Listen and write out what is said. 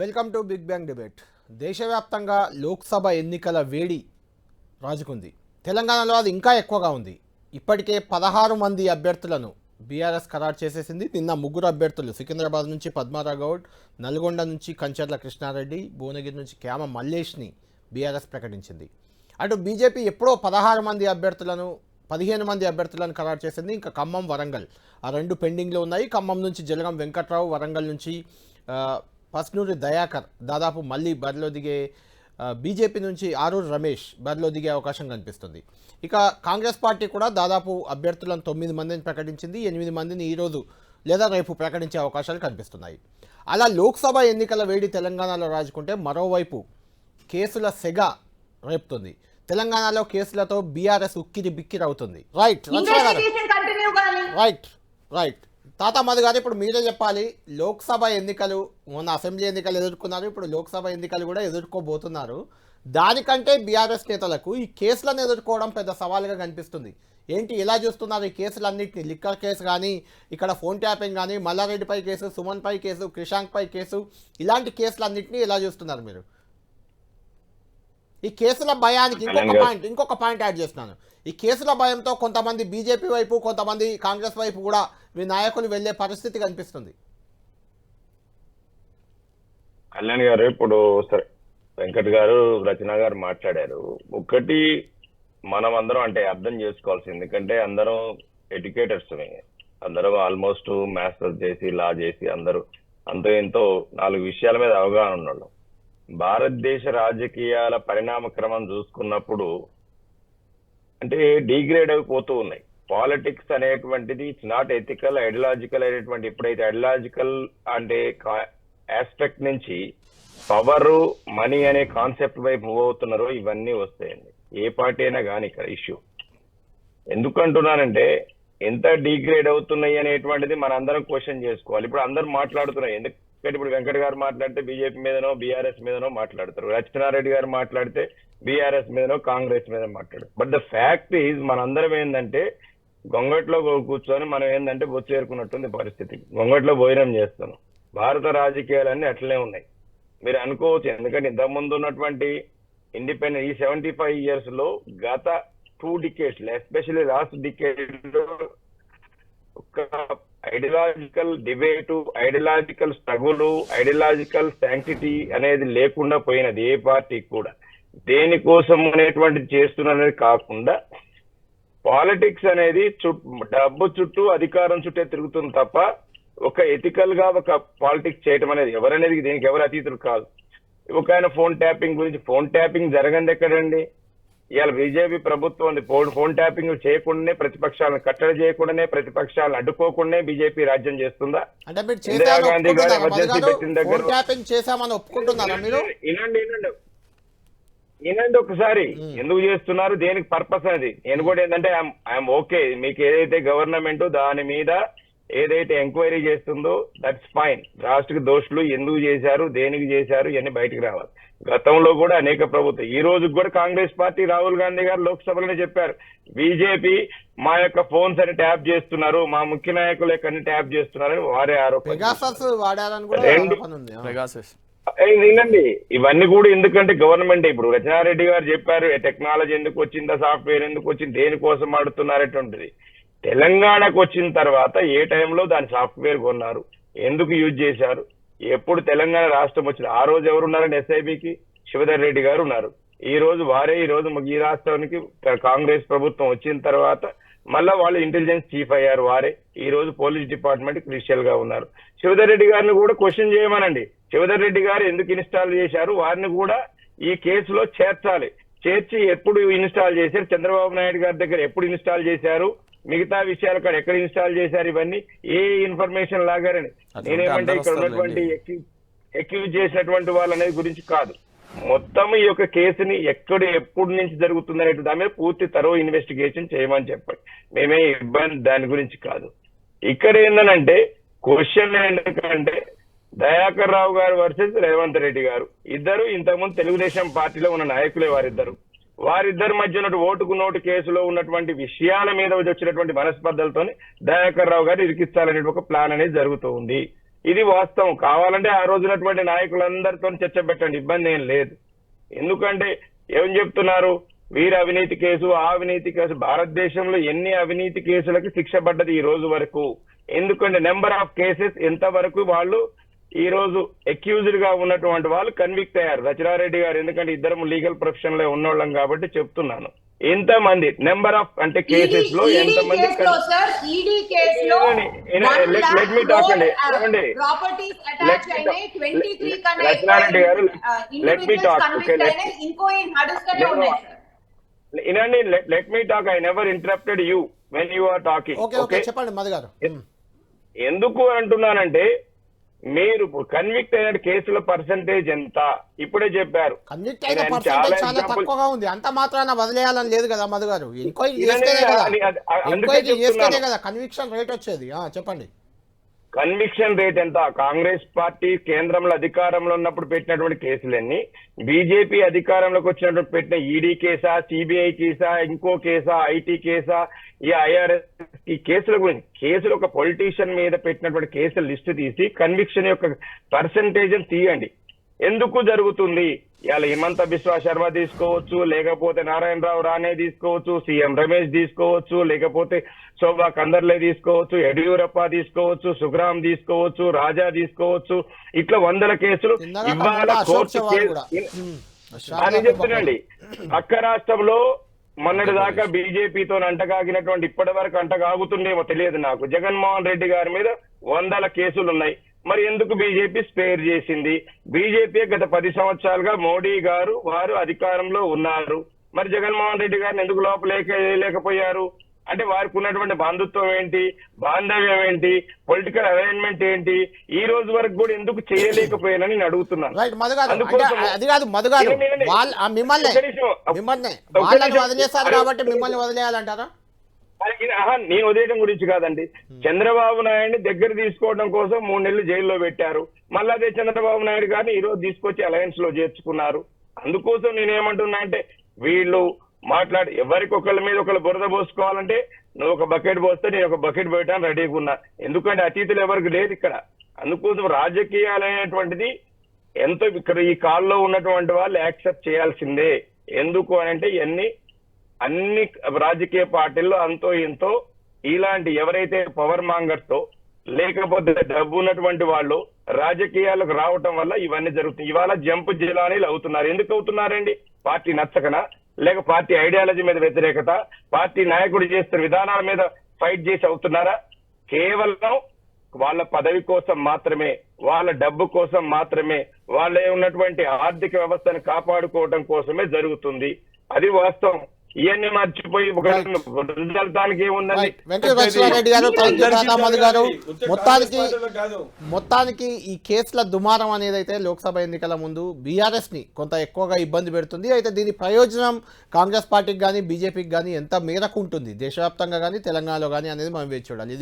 Welcome to big bang debate. దేశవ్యాప్తంగా లోక్సభ ఎన్నికల వేడి రాజుకుంది. తెలంగాణలో అది ఇంకా ఎక్కువగా ఉంది. ఇప్పటికే పదహారు మంది అభ్యర్థులను బీఆర్ఎస్ ఖరారు చేసేసింది. నిన్న ముగ్గురు అభ్యర్థులు సికింద్రాబాద్ నుంచి పద్మారావు గౌడ్ నల్గొండ నుంచి కంచర్ల కృష్ణారెడ్డి భువనగిరి నుంచి క్యామ మల్లేష్ని బీఆర్ఎస్ ప్రకటించింది. అటు బీజేపీ ఎప్పుడో పదహారు మంది అభ్యర్థులను పదిహేను మంది అభ్యర్థులను ఖరారు చేసింది. ఇంకా ఖమ్మం వరంగల్. ఆ రెండు పెండింగ్లో ఉన్నాయి. ఖమ్మం నుంచి జలగం వెంకట్రావు వరంగల్ నుంచి పస్నూరి దయాకర్ దాదాపు మళ్ళీ బరిలో దిగే బీజేపీ నుంచి ఆరూరు రమేష్ బరిలో దిగే అవకాశం కనిపిస్తుంది. ఇక కాంగ్రెస్ పార్టీ కూడా దాదాపు అభ్యర్థులను తొమ్మిది మందిని ప్రకటించింది ఎనిమిది మందిని ఈరోజు లేదా రేపు ప్రకటించే అవకాశాలు కనిపిస్తున్నాయి. అలా లోక్సభ ఎన్నికల వేడి తెలంగాణలో రాజుకుంటే మరోవైపు కేసుల సెగ రేపుతుంది. తెలంగాణలో కేసులతో బీఆర్ఎస్ ఉక్కిరి బిక్కిరి అవుతుంది. Right right right. తాత మాది గారు ఇప్పుడు మీరే చెప్పాలి. లోక్సభ ఎన్నికలు మొన్న అసెంబ్లీ ఎన్నికలు ఎదుర్కొన్నారు ఇప్పుడు లోక్సభ ఎన్నికలు కూడా ఎదుర్కోబోతున్నారు. దానికంటే బీఆర్ఎస్ నేతలకు ఈ కేసులను ఎదుర్కోవడం పెద్ద సవాలుగా కనిపిస్తుంది. ఏంటి ఎలా చూస్తున్నారు ఈ కేసులన్నింటినీ? లిక్కర్ కేసు కానీ ఇక్కడ ఫోన్ ట్యాపింగ్ కానీ మల్లారెడ్డిపై కేసు సుమన్పై కేసు క్రిషాంక్పై కేసు ఇలాంటి కేసులన్నింటినీ ఎలా చూస్తున్నారు మీరు? ఈ కేసుల భయానికి ఇంకొక పాయింట్ ఇంకొక పాయింట్ యాడ్ చేస్తున్నాను. ఈ కేసుల భయంతో కొంతమంది బీజేపీ వైపు కొంతమంది కాంగ్రెస్ వైపు కూడా మీ నాయకులు వెళ్ళే పరిస్థితి కనిపిస్తుంది. కళ్యాణ్ గారు ఇప్పుడు సరే వెంకట్ గారు రచన గారు మాట్లాడారు. ఒకటి మనం అందరం అంటే అర్థం చేసుకోవాల్సింది. ఎందుకంటే అందరం ఎడ్యుకేటర్స్ అందరం ఆల్మోస్ట్ మాస్టర్స్ చేసి లా చేసి అందరూ అంతో ఎంతో నాలుగు విషయాల మీద అవగాహన ఉన్నాడు భారతదేశ రాజకీయాల పరిణామ క్రమం చూసుకున్నప్పుడు అంటే డిగ్రేడ్ అయిపోతూ ఉన్నాయి. పాలిటిక్స్ అనేటువంటిది ఇట్స్ నాట్ ఎథికల్ ఐడియాలజికల్ అనేటువంటి ఎప్పుడైతే ఐడియాలజికల్ అంటే ఆస్పెక్ట్ నుంచి పవర్ మనీ అనే కాన్సెప్ట్ వైపు మూవ్ అవుతున్నారో ఇవన్నీ వస్తాయండి. ఏ పార్టీ అయినా కానీ ఇక్కడ ఇష్యూ ఎందుకంటున్నానంటే ఎంత డిగ్రేడ్ అవుతున్నాయి అనేటువంటిది మనందరం క్వశ్చన్ చేసుకోవాలి. ఇప్పుడు అందరూ మాట్లాడుతున్నారు వెంకట ఇప్పుడు వెంకట గారు మాట్లాడితే బీజేపీ మీదనో బీఆర్ఎస్ మీదనో మాట్లాడతారు. రచనారెడ్డి గారు మాట్లాడితే బీఆర్ఎస్ మీదనో కాంగ్రెస్ మీద మాట్లాడతారు బట్ ద ఫ్యాక్ట్ ఈజ్ మనందరం ఏంటంటే గొంగట్లో కూర్చొని మనం ఏంటంటే బొచ్చు చేరుకున్నట్టుంది పరిస్థితి. గొంగట్లో భోజనం చేస్తున్నాం భారత రాజకీయాలన్నీ అట్లనే ఉన్నాయి. మీరు అనుకోవచ్చు ఎందుకంటే ఇంతకుముందు ఉన్నటువంటి ఇండిపెండెంట్ ఈ సెవెంటీ ఫైవ్ ఇయర్స్లో గత టూ డికేట్స్ ఎస్పెషల్లీ లాస్ట్ డికేట్లో ఒక ideological debate ideological struggle ideological sanctity అనేది లేకుండా పోయినది ఏ పార్టీ కూడా. దేనికోసం అనేటువంటిది చేస్తున్నది కాకుండా పాలిటిక్స్ అనేది డబ్బు చుట్టూ అధికారం చుట్టే తిరుగుతుంది తప్ప ఒక ఎథికల్గా ఒక పాలిటిక్స్ చేయటం అనేది ఎవరనేది దీనికి ఎవరు అతీతులు కాదు. ఒక ఆయన ఫోన్ ట్యాపింగ్ గురించి ఫోన్ ట్యాపింగ్ జరగండి ఎక్కడండి? ఇవాళ బీజేపీ ప్రభుత్వం ఫోన్ ఫోన్ ట్యాపింగ్ చేయకుండానే ప్రతిపక్షాలను కట్టడి చేయకుండానే ప్రతిపక్షాలను అడ్డుకోకుండానే బీజేపీ రాజ్యం చేస్తుందా? ఇందిరా గాంధీ గారు గారు? పెట్టిన దగ్గర- వినండి వినండి వినండి. ఒకసారి. ఎందుకు చేస్తున్నారు? దేనికి పర్పస్ అనేది నేను కూడా ఏంటంటే ఐఎమ్ ఓకే. మీకు ఏదైతే గవర్నమెంట్ దాని మీద ఏదైతే ఎంక్వైరీ చేస్తుందో దట్స్ ఫైన్ రాష్ట్రకి దోషులు ఎందుకు చేశారు దేనికి చేశారు ఇవన్నీ బయటికి రావాలి. గతంలో కూడా అనేక ప్రభుత్వం ఈ రోజు కూడా కాంగ్రెస్ పార్టీ రాహుల్ గాంధీ గారు లోక్సభలోనే చెప్పారు. బీజేపీ మా యొక్క ఫోన్స్ అని ట్యాప్ చేస్తున్నారు మా ముఖ్య నాయకులు యొక్క ట్యాప్ చేస్తున్నారని వారే ఆరోపణ పెగాసస్ వాడారని కూడా రెండు- ఆరోపణ ఉంది ఆ. పెగాసస్. ఏయ్ వినండి ఇవన్నీ కూడా ఎందుకంటే గవర్నమెంట్ ఇప్పుడు. రచనారెడ్డి గారు చెప్పారు టెక్నాలజీ ఎందుకు వచ్చిందా సాఫ్ట్వేర్ ఎందుకు వచ్చింది దేనికోసం ఆడుతున్నారటువంటిది తెలంగాణకు వచ్చిన తర్వాత ఏ టైంలో దాని సాఫ్ట్వేర్ కొన్నారు? ఎందుకు యూజ్ చేశారు? ఎప్పుడు తెలంగాణ రాష్ట్రం వచ్చిన ఆ రోజు ఎవరు ఉన్నారని ఎస్ఐబికి శివధర్ రెడ్డి గారు ఉన్నారు. ఈ రోజు వారే ఈ రోజు ఈ రాష్ట్రానికి కాంగ్రెస్ ప్రభుత్వం వచ్చిన తర్వాత మళ్ళా వాళ్ళు ఇంటెలిజెన్స్ చీఫ్ అయ్యారు వారే. ఈ రోజు పోలీస్ డిపార్ట్మెంట్ క్రిషియల్గా ఉన్నారు. శివధర్ రెడ్డి గారిని కూడా క్వశ్చన్ చేయమనండి. శివధర్ రెడ్డి గారు ఎందుకు ఇన్స్టాల్ చేశారు? వారిని కూడా ఈ కేసులో చేర్చాలి. చేర్చి ఎప్పుడు ఇన్స్టాల్ చేశారు? చంద్రబాబు నాయుడు గారి దగ్గర ఎప్పుడు ఇన్స్టాల్ చేశారు? మిగతా విషయాలు కూడా ఎక్కడ ఇన్స్టాల్ చేశారు ఇవన్నీ? ఏ ఇన్ఫర్మేషన్ లాగారని. నేనేమంటే ఇక్కడ ఉన్నటువంటి ఎక్యూజ్ చేసినటువంటి వాళ్ళ అనేది గురించి కాదు. మొత్తం ఈ యొక్క కేసుని ఎక్కడ ఎప్పుడు నుంచి జరుగుతుంది అనే దాని మీద పూర్తి తరో ఇన్వెస్టిగేషన్ చేయమని చెప్పండి. మేమే ఇబ్బంది దాని గురించి కాదు. ఇక్కడ ఏంటంటే క్వశ్చన్ ఏంటంటే దయాకర్ రావు గారు వర్సెస్ రేవంత్ రెడ్డి గారు. ఇద్దరు ఇంతకుముందు తెలుగుదేశం పార్టీలో ఉన్న నాయకులే వారిద్దరు. వారిద్దరి మధ్య ఓటుకు నోటు కేసులో ఉన్నటువంటి విషయాల మీద వచ్చినటువంటి మనస్పర్ధలతో దయాకర్ రావు గారు ఇరికిస్తాలనే ఒక ప్లాన్ అనేది జరుగుతూ ఉంది. ఇది వాస్తవం. కావాలంటే ఆ రోజునటువంటి నాయకులందరితో చర్చ పెట్టండి. ఇబ్బంది ఏం లేదు. ఎందుకంటే ఏం చెప్తున్నారు? వీరి అవినీతి కేసు ఆ అవినీతి కేసు భారతదేశంలో ఎన్ని అవినీతి కేసులకి శిక్ష పడ్డది ఈ రోజు వరకు? ఎందుకంటే నెంబర్ ఆఫ్ కేసెస్ ఎంత వరకు వాళ్ళు ఈ రోజు అక్యూజ్డ్గా ఉన్నటువంటి వాళ్ళు కన్విక్ట్ అయ్యారు. రచనారెడ్డి గారు. ఎందుకంటే ఇద్దరం లీగల్ ప్రొఫెషన్లో ఉన్నోళ్ళం కాబట్టి చెప్తున్నాను. ఎంత మంది నెంబర్ ఆఫ్ అంటే కేసెస్లో ఎంత మంది let me talk అండి. కన్నా లక్ష్మారెడ్డి గారు, నేను- ఉన్నాయి సార్ వినండి let me talk I never interrupted you when you are talking okay okay చెప్పండి. ఎందుకు అంటున్నానంటే మీరు కన్విక్ట్ అయిన కేసుల పర్సంటేజ్ ఎంత? ఇప్పుడే చెప్పారు. కన్విక్ట్ అయిన పర్సెంటేజ్ చాలా తక్కువగా ఉంది. అంత మాత్రాన వదిలేయాలని లేదు కదా మధు గారు. ఎంక్వైరీ ఇదే చేస్తేనే కదా. ఎంక్వైరీ చేస్తేనే కన్విక్షన్ రేట్ వచ్చేది. చెప్పండి. కన్విక్షన్ రేట్ ఎంత? కాంగ్రెస్ పార్టీ కేంద్రంలో అధికారంలో ఉన్నప్పుడు పెట్టినటువంటి కేసులన్నీ బీజేపీ అధికారంలోకి వచ్చినప్పుడు పెట్టిన ఈడీ కేసా సిబిఐ కేసా ఇంకో కేసా ఐటీ కేసా ఈ ఐఆర్ఎస్ ఈ కేసుల గురించి కేసులు ఒక పొలిటీషియన్ మీద పెట్టినటువంటి కేసుల లిస్టు తీసి కన్విక్షన్ యొక్క పర్సంటేజ్ తీయండి. ఎందుకు జరుగుతుంది? ఇవాళ హిమంత బిశ్వా శర్మ తీసుకోవచ్చు లేకపోతే నారాయణరావు రానే తీసుకోవచ్చు సీఎం రమేష్ తీసుకోవచ్చు లేకపోతే శోభా కందర్లే తీసుకోవచ్చు యడియూరప్ప తీసుకోవచ్చు సుగ్రామ్ తీసుకోవచ్చు రాజా తీసుకోవచ్చు. ఇట్లా వందల కేసులు ఇవాళ కోర్టు. అని చెప్తున్నాండి. పక్క రాష్ట్రంలో మొన్నటి దాకా బీజేపీతో అంటగాగినటువంటి ఇప్పటి వరకు అంటగాగుతుండేమో తెలియదు నాకు. జగన్మోహన్ రెడ్డి గారి మీద వందల కేసులు ఉన్నాయి మరి ఎందుకు బీజేపీ స్పేర్ చేసింది? బీజేపీ గత పది సంవత్సరాలుగా మోడీ గారు వారు అధికారంలో ఉన్నారు. మరి జగన్మోహన్ రెడ్డి గారిని ఎందుకు లోపలేక లేకపోయారు? అంటే వారికి ఉన్నటువంటి బంధుత్వం ఏంటి బాంధవ్యం ఏంటి పొలిటికల్ అరేంజ్మెంట్ ఏంటి ఈ రోజు వరకు కూడా ఎందుకు చేయలేకపోయానని నేను అడుగుతున్నాను. అది కాదు మధు మిమ్మల్ని. మిమ్మల్ని వాళ్ళని. వదిలేస్తారు కాబట్టి మిమ్మల్ని వదిలేయాలంటారా? నేను వదిలేయడం గురించి కాదండి. చంద్రబాబు నాయుడిని దగ్గర తీసుకోవడం కోసం మూడు నెలలు జైల్లో పెట్టారు. మళ్ళీ అదే చంద్రబాబు నాయుడు గారిని ఈ రోజు తీసుకొచ్చి అలయన్స్లో చేర్చుకున్నారు. అందుకోసం నేనేమంటున్నా అంటే వీళ్ళు మాట్లాడి ఎవరికి ఒకళ్ళ మీద ఒకళ్ళు బురద పోసుకోవాలంటే నువ్వు ఒక బకెట్ పోస్తే నేను ఒక బకెట్ పెట్టాను రెడీగా ఉన్నా. ఎందుకంటే అతీతులు ఎవరికి లేదు ఇక్కడ. అందుకోసం రాజకీయాలు అనేటువంటిది ఎంతో ఇక్కడ ఈ కాల్లో ఉన్నటువంటి వాళ్ళు యాక్సెప్ట్ చేయాల్సిందే. ఎందుకు అని అంటే ఇవన్నీ అన్ని రాజకీయ పార్టీల్లో అంతో ఇంతో ఇలాంటి ఎవరైతే పవర్ మాంగర్తో లేకపోతే డబ్బు ఉన్నటువంటి వాళ్ళు రాజకీయాలకు రావటం వల్ల ఇవన్నీ జరుగుతాయి ఇవాళ జంపు జిలానీలు అవుతున్నారు. ఎందుకు అవుతున్నారండి? పార్టీ నచ్చకనా? లేక పార్టీ ఐడియాలజీ మీద వ్యతిరేకత పార్టీ నాయకుడు చేస్తున్న విధానాల మీద ఫైట్ చేసి అవుతున్నారా? కేవలం వాళ్ళ పదవి కోసం మాత్రమే వాళ్ళ డబ్బు కోసం మాత్రమే వాళ్ళ ఉన్నటువంటి ఆర్థిక వ్యవస్థను కాపాడుకోవడం కోసమే జరుగుతుంది. అది వాస్తవం. ఇవన్నీ మర్చిపోయి దానికి ఏముందండి? వెంకటేశ్వరరెడ్డి గారు మధు గారు మొత్తానికి మొత్తానికి ఈ కేసుల దుమారం అనేది అయితే లోక్సభ ఎన్నికల ముందు బీఆర్ఎస్ని కొంత ఎక్కువగా ఇబ్బంది పెడుతుంది. అయితే దీని ప్రయోజనం కాంగ్రెస్ పార్టీకి కానీ బీజేపీకి కానీ ఎంత మేరకు ఉంటుంది? దేశవ్యాప్తంగా కానీ తెలంగాణలో కానీ అనేది మనం వేచి చూడాలి.